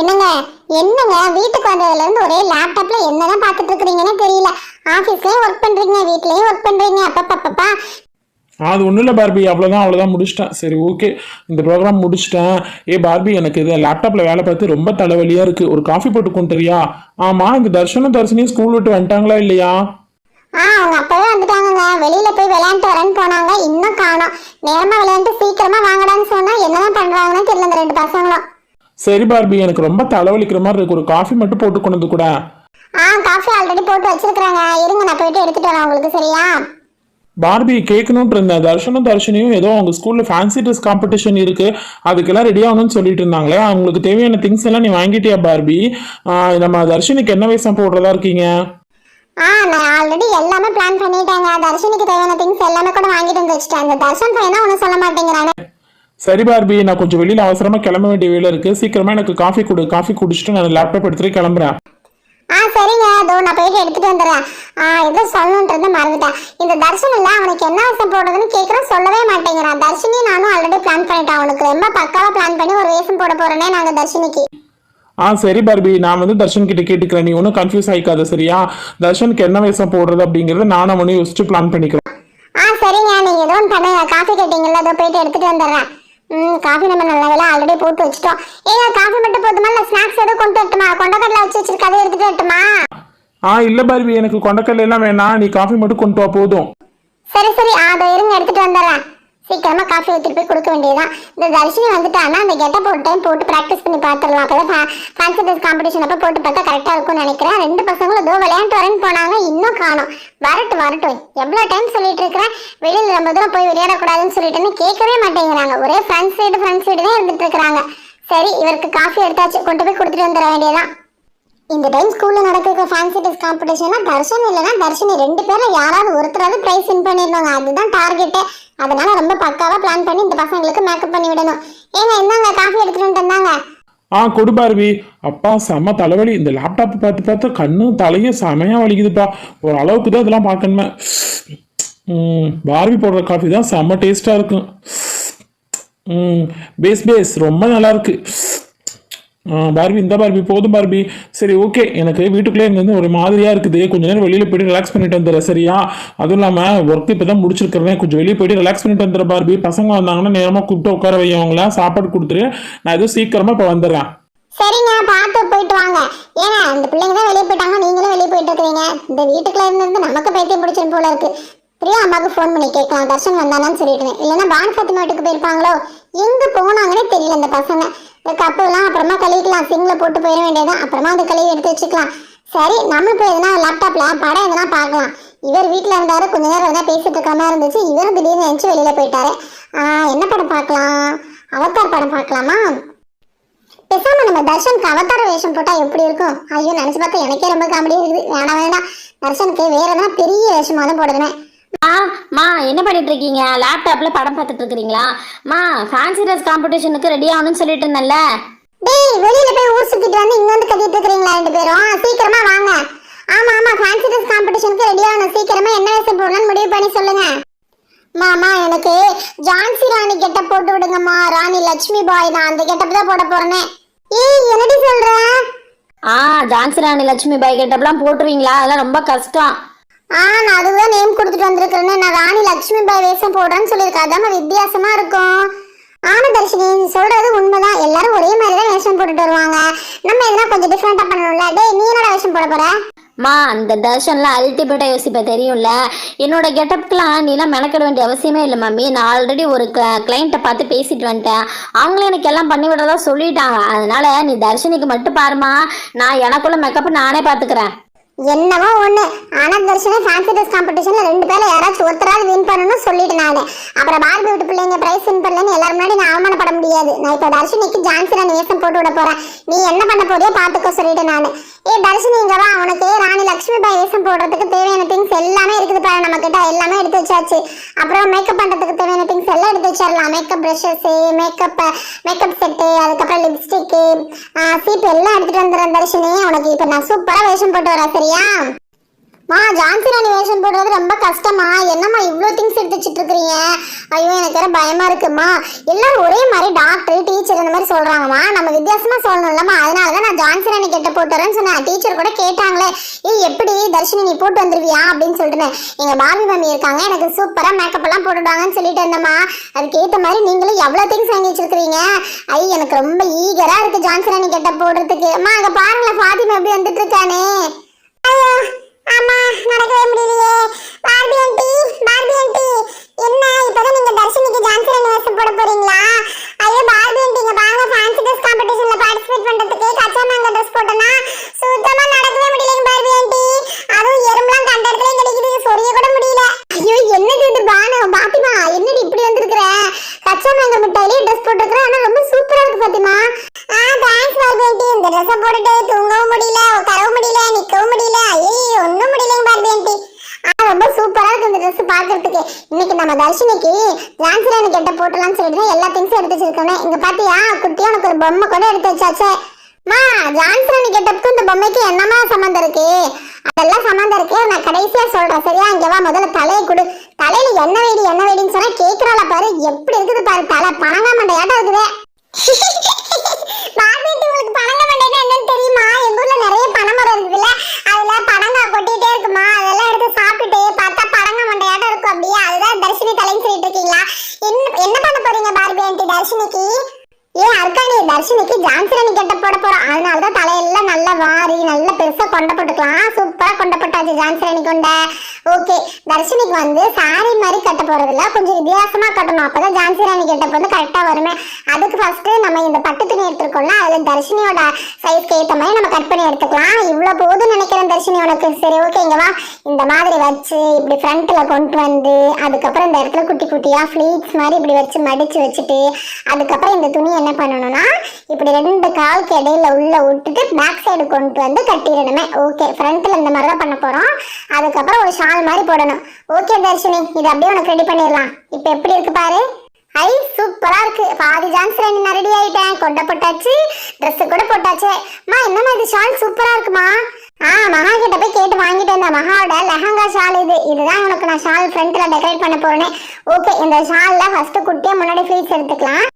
என்னங்க? என்னங்க? வீட்டுக்கு வந்ததுல இருந்து ஒரே லேப்டாப்ல என்னதான் பார்த்துட்டு இருக்கிறீங்கன்னு தெரியல. ஆபீஸ்லயும் ஒர்க் பண்றீங்க வீட்லயும் ஒர்க் பண்றீங்க. அப்பப்பப்பா அது ஒன்றும் இல்லை பார்பி. அவ்வளோதான் அவ்வளோதான் முடிச்சிட்டேன். சரி ஓகே இந்த ப்ரோக்ராம் முடிச்சிட்டேன். ஏ பார்பி எனக்கு இது லேப்டாப்பில் வேலை பார்த்து ரொம்ப தலைவலியாக இருக்குது ஒரு காஃபி போட்டு கொண்டுறியா? ஆமாம் இந்த தர்ஷனும் தர்ஷினியும் ஸ்கூல் விட்டு வந்துட்டாங்களா இல்லையா? ஆ அவங்க அப்பவே வந்துட்டாங்கங்க. வெளியில போய் விளையாண்டு வரேன்னு போனாங்க. இன்னும் காணோம். நேரமா விளையாண்டு சீக்கிரமா வாங்கடான்னு சொன்னா என்னதான் பண்றாங்கன்னு தெரியல இந்த ரெண்டு பசங்களும். சரி பார்பி எனக்கு ரொம்ப தலைவலிக்கிற மாதிரி இருக்கு. ஒரு காஃபி மட்டும் போட்டு கொண்டு வந்து கூட. ஆ காஃபி ஆல்ரெடி போட்டு வச்சிருக்காங்க இருங்க நான் போயிட்டு எடுத்துட்டு வரேன் உங்களுக்கு சரியா? பார்பி கேட்கணுன்ட்டு இருந்தேன். தர்ஷனும் தர்ஷினியும் ஏதோ அவங்க ஸ்கூலில் ஃபேன்சி ட்ரெஸ் காம்படிஷன் இருக்கு. அதுக்கெல்லாம் ரெடி ஆகணும்னு சொல்லிட்டு இருந்தாங்களே. அவங்களுக்கு தேவையான திங்ஸ் எல்லாம் நீ வாங்கிட்டியா பார்பி? நம்ம தர்ஷினிக்கு என்ன வேஷம் போடுறதா இருக்கீங்க? ஆ நான் ஆல்ரெடி எல்லாமே பிளான் பண்ணிட்டேங்க. தர்ஷனுக்கு தேவையான திங்ஸ் எல்லாமே கூட வாங்கிட்டு வந்து வச்சுட்டேன். இந்த தர்ஷன் பையனா ஒன்றும் சொல்ல மாட்டேங்கிறானே. சரி பார்பி நான் கொஞ்சம் வெளியில் அவசரமாக கிளம்ப வேண்டிய வேலை இருக்கு. சீக்கிரமா எனக்கு காஃபி கொடு காஃபி குடிச்சிட்டு நான் லேப்டாப் எடுத்துட்டு கிளம்புறேன். ஆ சரிங்க. அதோ நான் போயிட்டு எடுத்துட்டு வந்துடுறேன். ஆ ஏதோ சொல்லணுன்றது மறந்துட்டேன். இந்த தர்ஷன் இல்ல அவனுக்கு என்ன வேஷம் போடுறதுன்னு கேட்குறோம் சொல்லவே மாட்டேங்கிறான். தர்ஷினி நானும் ஆல்ரெடி பிளான் பண்ணிட்டேன். அவனுக்கு ரொம்ப பக்காவா பிளான் பண்ணி ஒரு வேஷம் போட போறேனே நாங்க தர்ஷினிக்கு. ஆ சரி பார்பி நான் வந்து தர்ஷன் கிட்ட கேட்டுக்கிறேன். நீ ஒன்றும் கன்ஃபியூஸ் ஆயிக்காத சரியா? தர்ஷனுக்கு என்ன வேஷம் போடுறது அப்படிங்கறத நானும் அவனையும் யோசிச்சு பிளான் பண்ணிக்கிறேன். ஆ சரிங்க. நீங்க ஏதோ ஒன்று பண்ணுங்க. காஃபி கேட்டீங்கல்ல அதோ போயிட்டு எடுத்துட்டு வந்துடுறேன். ம் காஃபி நம்ம நல்ல வேலை ஆல்ரெடி போட்டு வச்சுட்டோம். ஏங்க காஃபி மட்டும் போதுமா? இல்லை ஸ்நாக்ஸ் எதுவும் கொண்டு வரட்டுமா? கொண்டக்கடலை வச்சு வச்சிருக்க அதை எடுத்துட்டு வரட்டுமா? ஆ இல்லை பார்பி எனக்கு கொண்டக்கல்ல எல்லாம் வேணாம். நீ காஃபி மட்டும் கொண்டு வா போதும். சரி சரி. அதோ இருங்க எடுத்துட்டு வந்துடுறேன். சீக்கிரமா காஃபி எடுத்துட்டு போய் கொடுக்க வேண்டியதுதான். இந்த தர்ஷினி வந்துட்டான்னா அந்த கெட்டப் ஒரு டைம் போட்டு ப்ராக்டிஸ் பண்ணி பார்த்துடலாம் அப்பதான் ஃபேன்சி ட்ரெஸ் காம்படிஷன் அப்போ போட்டு பார்த்தா கரெக்டாக இருக்கும்னு நினைக்கிறேன். ரெண்டு பசங்களும் ஏதோ விளையாண்டு வரேன்னு போனாங்க. இன்னும் காணும். வரட்டும் வரட்டும். எவ்வளோ டைம் சொல்லிட்டு இருக்கிறேன் வெளியில் ரொம்ப தூரம் போய் விளையாடக்கூடாதுன்னு சொல்லிட்டுன்னு கேட்கவே மாட்டேங்கிறாங்க. ஒரே ஃப்ரெண்ட்ஸ் சைடு ஃப்ரெண்ட்ஸ் சைடு தான் இருந்துட்டு இருக்கிறாங்க. சரி இவருக்கு காஃபி எடுத்தாச்சு. கொண்டு போய் கொடுத்துட்டு வந்துட வேண்டியதான் இந்த டைம் ஸ்கூல்ல நடக்கிற ஃபேன்சி டெஸ்ட் காம்படிஷன்னா தர்ஷன் இல்லைன்னா தர்ஷினி ரெண்டு பேரும் யாராவது ஒருத்தராவது ப்ரைஸ் வின் பண்ணிடணுங்க. அதுதான் டார்கெட்டு அதனால ரொம்ப பக்காவா பிளான் பண்ணி இந்த பசங்களுக்கு மேக்கப் பண்ணி விடணும். ஏங்க இந்தாங்க காஃபி எடுத்துட்டு வந்து தந்தாங்க. ஆ கொடு பார்வி. அப்பா செம்ம தலைவலி. இந்த லேப்டாப் பார்த்து பார்த்து கண்ணும் தலையும் செமையா வலிக்குதுப்பா. ஒரு அளவுக்கு தான் இதெல்லாம் பார்க்கணுமே. பார்வி போடுற காஃபி தான் செம்ம டேஸ்டா இருக்கும். ம் பேஸ் பேஸ் ரொம்ப நல்லா இருக்கு. பார்பி இந்த பார்பி போதும் பார்பி. சரி ஓகே. எனக்கு வீட்டுக்குள்ளே இருந்து ஒரு மாதிரியாக இருக்குது. கொஞ்ச நேரம் வெளியில் போயிட்டு ரிலாக்ஸ் பண்ணிட்டு வந்துடுறேன் சரியா? அதுவும் இல்லாமல் ஒர்க் இப்போ தான் முடிச்சிருக்கிறேன். கொஞ்சம் வெளியே போயிட்டு ரிலாக்ஸ் பண்ணிட்டு வந்துடுறேன் பார்பி. பசங்க வந்தாங்கன்னா நேரமாக கூப்பிட்டு உட்கார வையவங்கள சாப்பாடு கொடுத்துரு நான் எதுவும் சீக்கிரமாக இப்போ வந்துடுறேன். சரிங்க பார்த்து போயிட்டு வாங்க. ஏன்னா அந்த பிள்ளைங்க தான் வெளியே போயிட்டாங்க. நீங்களும் வெளியே போயிட்டு இருக்கிறீங்க. இந்த வீட்டுக்குள்ள இருந்து நமக்கு பைத்தியம் பிடிச்சிரும் போல இருக்கு. பிரியா அம்மாவுக்கு ஃபோன் பண்ணி கேட்கலாம். தர்ஷன் வந்தானான்னு சொல்லிட்டு இல்லைன்னா பான் ஃபத்திமா வீட்டுக்கு போயிருப்பாங்களோ? எங்க போனாங்கன்னே தெரியல இந்த பசங்க. இந்த கப்பு எல்லாம் அப்புறமா கழுவிக்கலாம். சிங்கில் போட்டு போயிட வேண்டியதான் அப்புறமா அந்த கழுவி எடுத்து வச்சுக்கலாம். சரி நம்ம இப்போ எதுனா லேப்டாப்பில் படம் எதுனா பார்க்கலாம். இவர் வீட்டில் இருந்தாரு கொஞ்ச நேரம் எதனா பேசிட்டு இருக்க மாதிரி இருந்துச்சு. இவரும் திடீர்னு நினச்சி வெளியில் போயிட்டாரு. ஆஹ், என்ன படம் பார்க்கலாம்? அவத்தார் படம் பார்க்கலாமா? பேசாம நம்ம தர்ஷனுக்கு அவதார வேஷம் போட்டா எப்படி இருக்கும்? ஐயோ நினைச்சு பார்த்தா எனக்கே ரொம்ப காமெடியா இருக்குது. வேணாம் வேணாம். தர்ஷனுக்கு வேற எதனா பெரிய வேஷமாக தான் போடுவேன் மா என்ன பண்ணிட்டு இருக்கீங்க லேப்டாப்ல படம் பார்த்துட்டு இருக்கிறீங்களா மா ஃபேன்சி ட்ரெஸ் காம்படிஷனுக்கு ரெடி ஆகணும்னு சொல்லிட்டு இருந்தேன்ல. டேய் வெளியில போய் ஊர் சுத்திட்டு வந்து இங்க வந்து கத்திட்டு இருக்கிறீங்களா ரெண்டு பேரும்? சீக்கிரமா வாங்க. ஆமா ஆமா ஃபேன்சி ட்ரெஸ் காம்படிஷனுக்கு ரெடி ஆகணும். சீக்கிரமா என்ன வேஷம் போடணும்னு முடிவு பண்ணி சொல்லுங்க. மாமா எனக்கு ஜான்சி ராணி கெட்டப் போட்டு விடுங்கம்மா. ராணி லட்சுமி பாய் தான். அந்த கெட்டப் தான் போட போறேனே. ஏய் என்னடி சொல்ற? ஆ ஜான்சி ராணி லட்சுமி பாய் கெட்டப்லாம் போட்டுருவீங்களா? அதெல்லாம் ரொம்ப கஷ்டம். ஆ நான் அதுதான் நேம் கொடுத்துட்டு வந்திருக்கிறேன்னு நான் ராணி லக்ஷ்மி பாய் வேஷம் போடுறேன்னு சொல்லியிருக்கேன். அதான் வித்தியாசமா இருக்கும். ஆமா தர்ஷினி நீ சொல்றது உண்மைதான். எல்லாரும் ஒரே மாதிரி தான் வேஷம் போட்டுட்டு வருவாங்க. நம்ம எதனா கொஞ்சம் டிஃப்ரெண்டா பண்ணணும்ல? டேய் நீ என்னடா வேஷம் போட போற? மா அந்த தர்ஷன்லாம் அல்டிமேட்டாக யோசிப்ப தெரியும்ல? என்னோட கெட்டப்க்கெலாம் நீலாம் மெனக்கிட வேண்டிய அவசியமே இல்லை மம்மி. நான் ஆல்ரெடி ஒரு கிளைண்ட்டை பார்த்து பேசிட்டு வந்துட்டேன். அவங்களும் எனக்கு எல்லாம் பண்ணி விடுறதா சொல்லிட்டாங்க. அதனால நீ தர்ஷினிக்கு மட்டும் பாருமா நான் எனக்குள்ள மேக்கப் நானே பார்த்துக்கிறேன். என்னவோ ஒண்ணு. ஆனா தர்ஷனே ஃபேன்சி ட்ரெஸ் காம்படிஷன்ல ரெண்டு பேர்ல யாராச்சும் ஒருத்தராவது வின் பண்ணணும்னு சொல்லிட்டு நானு அப்புறம் பார்பி விட்டு பிள்ளைங்க பிரைஸ் வின் பண்ணலன்னு எல்லாரும் முன்னாடி நான் அவமானப்பட முடியாது. நான் இப்ப தர்ஷினிக்கு ஜான்சி ராணி வேஷம் போட்டு விட போறேன். நீ என்ன பண்ண போறியோ பாத்துக்கோ சொல்லிட்டு நானு. ஏ தர்ஷினி இங்க வா. உனக்கு ராணி லட்சுமி பாய் வேஷம் போடுறதுக்கு தேவையான திங்ஸ் எல்லாமே இருக்குது பாரு. நம்ம கிட்ட எல்லாமே எடுத்து வச்சாச்சு. அப்புறம் மேக்கப் பண்றதுக்கு தேவையான திங்ஸ் எல்லாம் எடுத்து வச்சிடலாம். Makeup brushes makeup makeup set அதுக்கப்புறம் லிப்ஸ்டிக்கு சீப் எல்லாம் எடுத்துட்டு வந்துடுறேன் தர்ஷினி. உனக்கு இப்ப நான் சூப்பரா வேஷம் போட்டு வரேன் சரியா? மா ஜான்சன் ராணி போடுறது ரொம்ப கஷ்டமா என்னம்மா இவ்வளோ திங்ஸ் எடுத்து வச்சுட்டு இருக்கிறீங்க ஐயோ எனக்கு வேற பயமா இருக்குமா? எல்லாம் ஒரே மாதிரி டாக்டர் டீச்சர் இந்த மாதிரி சொல்றாங்கம்மா. நம்ம வித்தியாசமா சொல்லணும்லம்மா. அதனால தான் நான் ஜான்சன் அணி கிட்ட போட்டுறேன்னு சொன்னேன். டீச்சர் கூட கேட்டாங்களே ஏய் எப்படி? தர்ஷினி நீ போட்டு வந்துருவியா? அப்படின்னு சொல்லிட்டு எங்க பாபி மம்மி இருக்காங்க. எனக்கு சூப்பரா மேக்கப் எல்லாம் போட்டுடுவாங்கன்னு சொல்லிட்டு இருந்தம்மா. அதுக்கேற்ற மாதிரி நீங்களும் எவ்வளோ திங்ஸ் வாங்கி வச்சிருக்கிறீங்க? ஐ எனக்கு ரொம்ப ஈகரா இருக்கு ஜான்சன் அணி கிட்ட போடுறதுக்கு. அம்மா அங்கே பாருங்களேன் ஃபாத்திமா எப்படி வந்துட்டு இருக்கானே ஆமா நடக்கவே ஐயோ பண்றதுக்கு ட்ரெஸ் நடக்கவே கூட முடியல. ஐயோ என்னது இப்படி ட்ரெஸ் ஆனா ரொம்ப சூப்பரா இந்த போட்டுட்டு தூங்கவும் முடியல உட்காரவும் முடியல நிக்கவும் முடியல ஐயோ ஒண்ணும் முடியலைங்க பார்பி ஆண்டி ஆ ரொம்ப சூப்பரா இருக்கு இந்த ட்ரெஸ் பாக்குறதுக்கு. இன்னைக்கு நம்ம தர்ஷினிக்கு ஜான்சிராணி கெட்ட போட்டலாம்னு சொல்லிட்டு எல்லா திங்ஸும் எடுத்து வச்சிருக்கோமே. இங்க பாத்தியா? குட்டியா உனக்கு ஒரு பொம்மை கூட எடுத்து வச்சாச்சே. மா ஜான்சிராணி கெட்டப்புக்கு இந்த பொம்மைக்கு என்னமா சம்மந்தம் இருக்கு? அதெல்லாம் சம்மந்தம் இருக்கு. நான் கடைசியா சொல்றேன். சரியா? இங்க வா முதல்ல தலையை கொடு. தலையில என்ன வேடி என்ன வேடின்னு சொன்னா கேக்குறாள பாரு. எப்படி இருக்குது பாரு தலை? பணங்கா மண்டையாட்டம் இருக்குது பாபிட்டு உங்களுக்கு பனங்க மண்டைனா என்னன்னு தெரியுமா எங்க ஊர்ல நிறைய பனை மரம் இருக்குதுல்ல அதுல பனங்கா கொட்டிட்டே இருக்குமா அதெல்லாம் எடுத்து சாப்பிட்டுட்டு பார்த்தா பனங்க மண்டையாட்டம் இருக்கும் அப்படியே அதுதான் தர்ஷினி தலைன்னு சொல்லிட்டு இருக்கீங்களா என்ன என்ன பண்ண போறீங்க பார்பி ஆண்டி தர்ஷினிக்கு ஏன் அர்க்காணி தர்ஷினிக்கு ஜான்சிராணி கெட்ட போட போறோம் அதனாலதான் தலையெல்லாம் நல்லா வாரி நல்லா பெருசா கொண்ட போட்டுக்கலாம் சூப்பரா கொண்ட போட்டாச்சு ஜான்சிராணி கொண்ட ஓகே தர்ஷினிக்கு வந்து சாரி மாதிரி கட்ட போறதில்ல கொஞ்சம் வித்தியாசமா கட்டணும். அப்பதான் ஜான்சிராணி கெட்டப் வந்து கரெக்டா வருமே. அதுக்கு ஃபர்ஸ்ட் நம்ம இந்த பட்டு துணி எடுத்துருக்கோம்ல அதுல தர்ஷினியோட சைஸ்க்கு ஏற்ற மாதிரி நம்ம கட் பண்ணி எடுத்துக்கலாம். இவ்வளவு போதும் நினைக்கிறேன் தர்ஷினி உனக்கு. சரி ஓகே இந்த மாதிரி வச்சு இப்படி ஃப்ரண்ட்ல கொண்டு வந்து அதுக்கப்புறம் இந்த இடத்துல குட்டி குட்டியா ஃபிளீட்ஸ் மாதிரி இப்படி வச்சு மடிச்சு வச்சுட்டு அதுக்கப்புறம் இந்த துணி என்ன பண்ணணும்னா இப்படி ரெண்டு காலுக்கு இடையில உள்ள விட்டுட்டு பேக் சைடு கொண்டு வந்து கட்டிடணுமே. ஓகே ஃப்ரண்ட்ல இந்த மாதிரி தான் பண்ண போறோம். அதுக்கப்புறம் ஒரு ஷால் மாதிரி போடணும். ஓகே தர்ஷினி இது அப்படியே உனக்கு ரெடி பண்ணிடலாம். இப்போ எப்படி இருக்கு பாரு? ஐ சூப்பரா இருக்கு. பாதி ஜான்ஸ் ரெண்டு நான் ரெடி ஆயிட்டேன். கொண்டை போட்டாச்சு ட்ரெஸ் கூட போட்டாச்சு. மா என்னம்மா இது ஷால் சூப்பரா இருக்குமா? ஆ மகா கிட்ட போய் கேட்டு வாங்கிட்டு வந்தேன். மகாவோட லெஹங்கா ஷால் இது. இதுதான் உனக்கு நான் ஷால் ஃப்ரண்ட்ல டெக்கரேட் பண்ண போறேன். ஓகே இந்த ஷால்ல ஃபர்ஸ்ட் குட்டியா முன்னாடி ஃபிளீட்ஸ் எடுத்துக்கலாம்.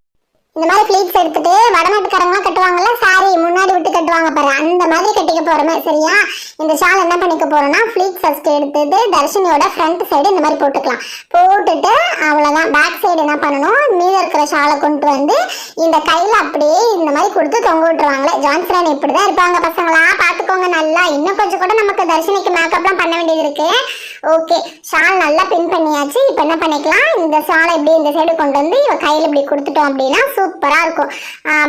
இந்த மாதிரி ஃபிளீட்ஸ் எடுத்துட்டு வடநாட்டுக்காரங்க கட்டுவாங்கல்ல சாரி முன்னாடி விட்டு கட்டுவாங்க பாரு. அந்த மாதிரி கட்டிக்க போறோமே சரியா? இந்த ஷால் என்ன பண்ணிக்க போறோம்னா ஃபிளீட் ஃபர்ஸ்ட் எடுத்துட்டு தர்ஷினியோட ஃப்ரண்ட் சைடு இந்த மாதிரி போட்டுக்கலாம். போட்டுட்டு அவ்வளவுதான். பேக் சைடு என்ன பண்ணணும்? மீத இருக்கிற ஷாலை கொண்டு வந்து இந்த கையில் அப்படியே இந்த மாதிரி கொடுத்து தொங்க விட்டுருவாங்களே. ஜான்சன் இப்படிதான் இருப்பாங்க பசங்களா? பாத்துக்கோங்க நல்லா. இன்னும் கொஞ்சம் கூட நமக்கு தர்ஷினிக்கு மேக்கப்லாம் பண்ண வேண்டியது இருக்கு. ஓகே ஷால் நல்லா பின் பண்ணியாச்சு. இப்போ என்ன பண்ணிக்கலாம்? இந்த ஷாலை இப்படி இந்த சைடு கொண்டு வந்து இவ கையில் இப்படி கொடுத்துட்டோம் அப்படின்னா சூப்பராக இருக்கும்.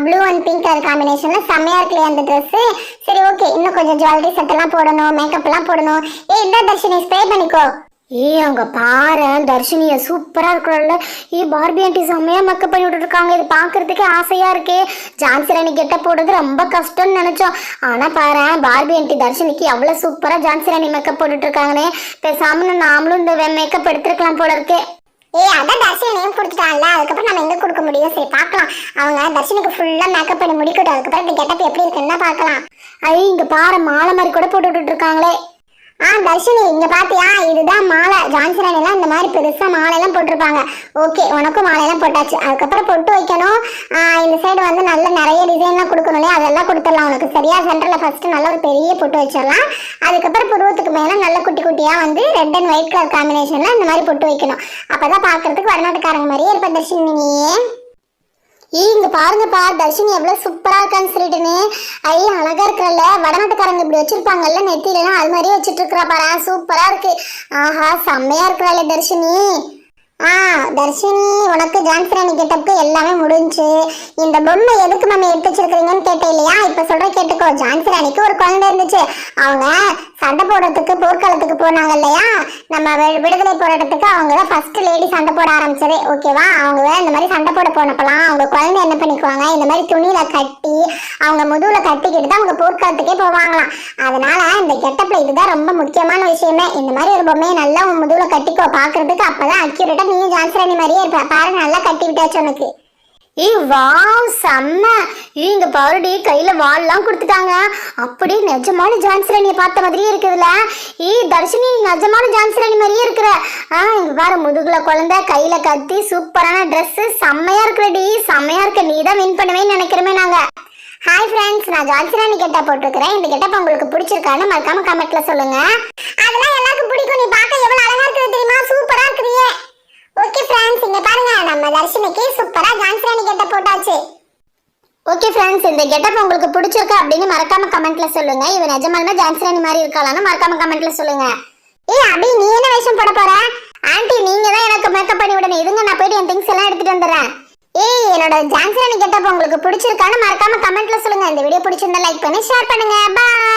ப்ளூ அண்ட் பிங்க் கலர் காம்பினேஷனில் செம்மையாக இருக்கு அந்த ட்ரெஸ்ஸு சரி ஓகே இன்னும் கொஞ்சம் ஜுவல்லரி செட்டெல்லாம் போடணும் மேக்கப் எல்லாம் போடணும். ஏ இந்த தர்ஷினி ஸ்ப்ரே பண்ணிக்கோ. ஏ அவங்க பாரு தர்ஷினியை சூப்பரா இருக்கிறல்ல ஏ பார்பி ஆண்டி செம்மையாக மேக்கப் பண்ணி விட்டுருக்காங்க. இது பார்க்குறதுக்கே ஆசையா இருக்கே. ஜான்சி ராணி கெட்ட போடுறது ரொம்ப கஷ்டம்னு நினைச்சோம். ஆனா பாரு பார்பி ஆண்டி தர்ஷினிக்கு எவ்வளோ சூப்பரா ஜான்சி ராணி மேக்கப் போட்டுட்டு பேசாமல் நாமளும் இந்த மேக்கப் எடுத்துருக்கலாம் போல இருக்கே. ஏய் அதான் தர்ஷன் நேம் கொடுத்துட்டான்ல. அதுக்கப்புறம் நம்ம எங்க கொடுக்க முடியும்? சரி பார்க்கலாம். அவங்க தர்ஷனுக்கு ஃபுல்லா மேக்கப் பண்ணி முடிக்கட்டும். அதுக்கப்புறம் இந்த கெட்டப் எப்படி இருக்குன்னு பார்க்கலாம். ஐ இங்க பாரு மாலை மாதிரி கூட போட்டு விட்டுட்டு இருக்காங்களே. ஆ தர்ஷினி இங்க பாத்தியா? இதுதான் மாலை. ஜான்சி எல்லாம் இந்த மாதிரி பெருசா மாலையெல்லாம் போட்டிருப்பாங்க. ஓகே உனக்கும் மாலை எல்லாம் போட்டாச்சு. அதுக்கப்புறம் பொட்டு வைக்கணும். இந்த சைடு வந்து நல்ல நிறைய டிசைன்லாம் கொடுக்கணும் இல்லையா? அதெல்லாம் கொடுத்துடலாம் உனக்கு. சரியா? சென்டர்ல ஃபர்ஸ்ட் நல்ல ஒரு பெரிய பொட்டு வச்சிடலாம். அதுக்கப்புறம் புருவத்துக்கு மேல நல்ல குட்டி குட்டியா வந்து ரெட் அண்ட் ஒயிட் கலர் காம்பினேஷன்ல இந்த மாதிரி பொட்டு வைக்கணும். அப்பதான் பாக்குறதுக்கு வரநாட்டுக்காரங்க மாதிரியே இருப்ப தர்ஷினி நீ ஏய் இங்க பாருங்கப்பா தர்ஷினி எவ்வளவு சூப்பரா இருக்கான்னு சொல்லிட்டுன்னு. ஐய அழகா இருக்கிறல்ல. வடநாட்டுக்காரங்க இப்படி வச்சிருப்பாங்கல்ல நெத்தியிலாம் அது மாதிரி வச்சிட்டு இருக்கிறா பாரு சூப்பரா இருக்கு. ஆஹா செம்மையா இருக்கிறாள் தர்ஷினி. ஆ தர்ஷினி உனக்கு ஜான்சிராணி கெட்டப்புக்கு எல்லாமே முடிஞ்சு. இந்த பொம்மை எதுக்கு மேம் எடுத்து வச்சிருக்கிறீங்கன்னு கேட்டேன் இல்லையா? இப்ப சொல்ற கேட்டுக்கோ. ஜான்சிராணிக்கு ஒரு குழந்தை இருந்துச்சு. அவங்க சண்டை போடுறதுக்கு போர்க்களத்துக்கு போனாங்க இல்லையா? நம்ம விடுதலை போராட்டத்துக்கு அவங்க தான் ஃபர்ஸ்ட் லேடி சண்டை போட ஆரம்பிச்சது. ஓகேவா அவங்க இந்த மாதிரி சண்டை போட போனப்பலாம் அவங்க குழந்தை என்ன பண்ணிக்குவாங்க? இந்த மாதிரி துணியில கட்டி அவங்க முதுகுல கட்டிக்கிட்டு தான் அவங்க போர்க்களத்துக்கே போவாங்களாம். அதனால இந்த கெட்டப்ல இதுதான் ரொம்ப முக்கியமான விஷயமே. இந்த மாதிரி ஒரு பொம்மையை நல்லா உன் முதுகுல கட்டிக்கோ. பாக்குறதுக்கு அப்பதான் அக்யூரேட்டா நீயும் ஜான்சராணி மாதிரியே இருப்ப. பாரு நல்லா கட்டி விட்டாச்சு உனக்கு. ஏய் வாவ் செம்ம. ஏய், இங்க பாருடி கையில வால்லாம் கொடுத்துட்டாங்க. அப்படி நிஜமான ஜான்சரணியை பார்த்த மாதிரியே இருக்குதுல ஏய் தர்ஷினி நிஜமான ஜான்சி ராணி மாதிரியே இருக்கிற. ஆ இங்க பாரு முதுகுல குழந்தை கையில கத்தி சூப்பரான ட்ரெஸ் செம்மையா இருக்கிறடி. செம்மையா இருக்க நீ தான் வின் பண்ணுவேன்னு நினைக்கிறோமே நாங்க. ஹாய் ஃப்ரெண்ட்ஸ் நான் ஜான்சிராணி கெட்டா போட்டிருக்கிறேன். இந்த கெட்டப் உங்களுக்கு பிடிச்சிருக்கான்னு மறக்காம கமெண்ட்ல சொல்லுங்க. அதெல்லாம் எல்லாருக்கும் பிடிக்கும். நீ பார்க்க எவ்வளவு அழகா இருக்குது தெரியுமா? சூப்பரா இருக்கிறியே. ஓகே ஃப்ரெண்ட்ஸ் இங்க பாருங்க நம்ம தர்ஷினிக்கு சூப்பரா ஜான்சி ராணி கெட்டப் போட்டாச்சு. ஓகே ஃப்ரெண்ட்ஸ் இந்த கெட்டப் உங்களுக்கு பிடிச்சிருக்கா அப்படின்னு மறக்காம கமெண்ட்ல சொல்லுங்க. இவ நிஜமாலுமே ஜான்சி ராணி மாதிரி இருக்காளான்னு மறக்காம கமெண்ட்ல சொல்லுங்க. ஏய் அபி நீ என்ன வேஷம் போட போற? ஆன்ட்டி நீங்க தான் எனக்கு மேக்கப் பண்ணி விடணும். இதுங்க நான் போயிட்டு என் திங்ஸ் எல்லாம் எடுத்துட்டு வந்துடுறேன். ஏய் என்னோட ஜான்சி ராணி கெட்டப் உங்களுக்கு பிடிச்சிருக்கான்னு மறக்காம கமெண்ட்ல சொல்லுங்க. இந்த வீடியோ பிடிச்சிருந்தா லைக் பண்ணி ஷேர் பண்ணுங்க. பாய்